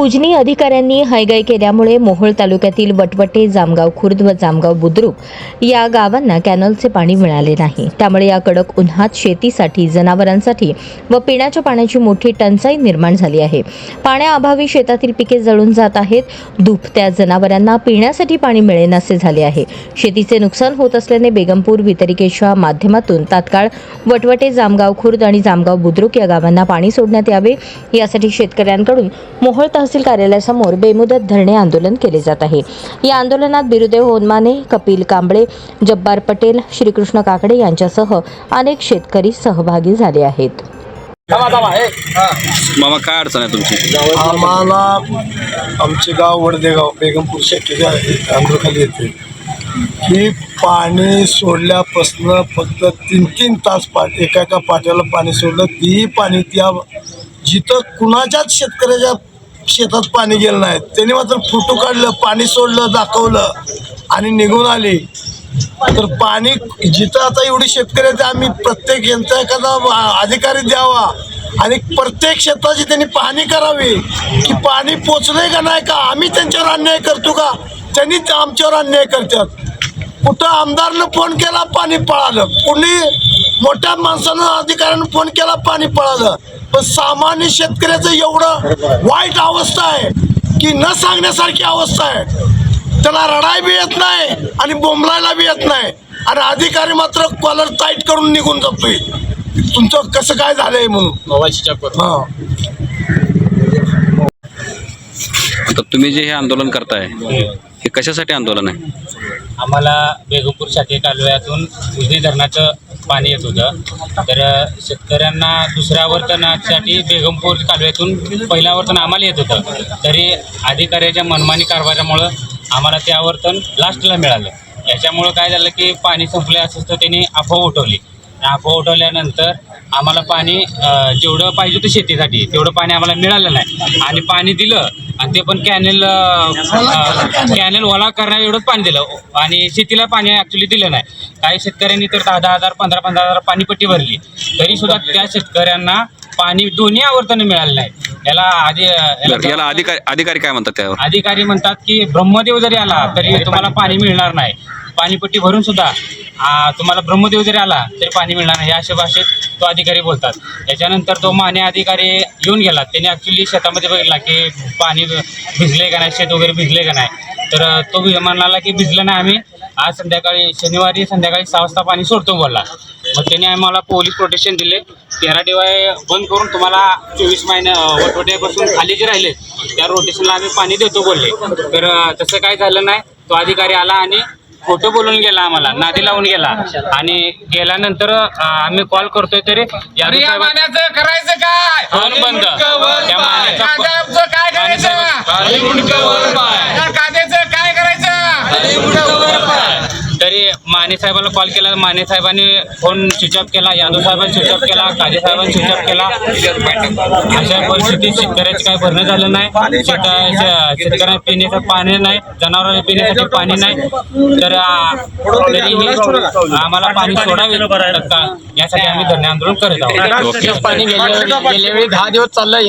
Ujani अधिकाऱ्यांनी हयगय केल्यामुळे मोहोळ तालुक्यातील वटवटे जामगाव खुर्द व जामगाव बुद्रुक या गावांना कॅनलचे पाणी मिळाले नाही. त्यामुळे या कडक उन्हात शेतीसाठी जनावरांसाठी व पिण्याच्या पाण्याची मोठी टंचाई निर्माण झाली आहे. पाण्याअभावी शेतातील पिके जळून जात आहेत. दुभत्या जनावरांना पिण्यासाठी पाणी मिळेनासे झाले आहे. शेतीचे नुकसान होत असल्याने बेगमपूर वितरिकेच्या माध्यमातून तात्काळ वटवटे जामगाव खुर्द आणि जामगाव बुद्रुक या गावांना पाणी सोडण्यात यावे. यासाठी शेतकऱ्यांकडून मोहोळ तहसील कार्यालयासमोर बेमुदत धरणे आंदोलन केले जात आहे. या आंदोलनात बिरुदेव होनमाने कपिल कांबळे जब्बार पटेल श्रीकृष्ण काकडे यांच्यासह अनेक शेतकरी सहभागी झाले आहेत. मामा काय अडचण आहे तुमची? आम्हाला आमचे गाव वडदेगाव बेगमपूर शेट्टीच्या आंध्रखाली येते. की पाणी सोडल्यापासनं फक्त तीन तीन तास पाट एका एका पाट्याला पाणी सोडलं. तीही पाणी त्या जिथं कुणाच्याच शेतकऱ्याच्या शेतात पाणी गेलं नाही. त्यांनी मात्र फोटो काढलं पाणी सोडलं दाखवलं आणि निघून आली. तर पाणी जिथं आता एवढी शेतकरी आहेत आम्ही प्रत्येक यांचा एखादा अधिकारी द्यावा आणि प्रत्येक शेताची त्यांनी पाहणी करावी की पाणी पोचलंय का नाही का? आम्ही त्यांच्यावर अन्याय करतो का? त्यांनी ते आमच्यावर अन्याय करतात. कुठं आमदारनं फोन केला पाणी पळालं. कुणी मोठ्या माणसानं अधिकाऱ्यानं फोन केला पाणी पळालं. पण सामान्य शेतकऱ्याचं एवढं वाईट अवस्था आहे की न सांगण्यासारखी अवस्था आहे. त्याला रडाय बी येत नाही आणि बोंबलायला बी येत नाही. आणि अधिकारी मात्र कॉलर टाईट करून निघून जातोय. तुमचं कसं काय झालंय म्हणून? हा. आता तुम्ही जे हे आंदोलन करताय हे कशासाठी आंदोलन आहे? आम्हाला बेगमपूर शाखे कालव्यातून उजनी धरणाचं पाणी येत होतं. तर शेतकऱ्यांना दुसऱ्या आवर्तनासाठी बेगमपूर कालव्यातून पहिलं आवर्तन आम्हाला येत होतं. तरी अधिकाऱ्याच्या मनमानी कारभारामुळं आम्हाला ते आवर्तन लास्टला मिळालं. याच्यामुळं काय झालं की पाणी संपले असं तर त्यांनी अफवा उठवली. आणि अफवा उठवल्यानंतर आम्हाला पाणी जेवढं पाहिजे होतं शेतीसाठी तेवढं पाणी आम्हाला मिळालं नाही. आणि पाणी दिलं आणि ते पण कॅनेल कॅनेल ओला करण्या एवढंच पाणी दिलं. आणि शेतीला पाणी ॲक्च्युली दिलं नाही. काही शेतकऱ्यांनी तर दहा दहा हजार पंधरा पंधरा हजार पाणीपट्टी भरली. तरी सुद्धा त्या शेतकऱ्यांना पाणी दोन्ही आवर्तनं मिळालं नाही. याला आधी बरं, याला अधिकारी अधिकारी काय म्हणतात त्यावर? अधिकारी म्हणतात की ब्रह्मदेव जरी आला तरी तुम्हाला पाणी मिळणार नाही. पाणीपट्टी भरून सुद्धा आ, तुम्हाला ब्रह्मदेव जरी आला तरी पाणी मिळणार नाही. या अशा भाषेत तो अधिकारी बोलतात. त्याच्यानंतर तो माने अधिकारी येऊन गेला. त्यांनी ॲक्च्युली शेतामध्ये बघितला की पाणी भिजले का नाही शेत वगैरे भिजले का नाही. तर तो वि- म्हणाला की भिजलं नाही आम्ही. आज संध्याकाळी शनिवारी संध्याकाळी सहा वाजता पाणी सोडतो बोलला. मग त्याने आम्हाला पोलीस प्रोटेक्शन दिले. तेरा डिवाय बंद करून तुम्हाला चोवीस महिने वटवट्यापासून खाली जे राहिले त्या रोटेशनला आम्ही पाणी देतो बोलले. तर तसं काय झालं नाही. तो अधिकारी आला आणि फोटो बोलून गेला आम्हाला नादी लावून गेला. आणि गेल्यानंतर अ, आम्ही कॉल करतोय तरी यादव या साहेब मान्याचं करायचं काय? फोन बंद. त्या मान्याचा फो- कांद्याचं काय करायचं? काय करायचं तरी माने साहेबाला कॉल केला. माने साहेबांनी फोन स्विच ऑफ केला. यादव साहेबांनी स्विच ऑफ केला. काजे साहेबांनी स्विच ऑफ केला. अशा परिस्थितीत शेतकऱ्याचे काय भरणं झालं नाही. शेतकऱ्यांना पिण्याचं पाणी नाही. जनावरांना पिण्यासाठी पाणी नाही. तर आम्हाला पाणी सोडावे यासाठी आम्ही धरणे आंदोलन करत आहोत. पाणी गेल्या गेल्या वेळी दहा दिवस चाललंय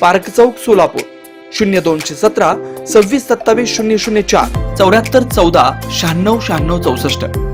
पार्क चौक सोलापूर. शून्य दोनशे सतरा सव्वीस सत्तावीस शून्य शून्य चार. चौऱ्याहत्तर चौदा शहाण्णव शहाण्णव चौसष्ट.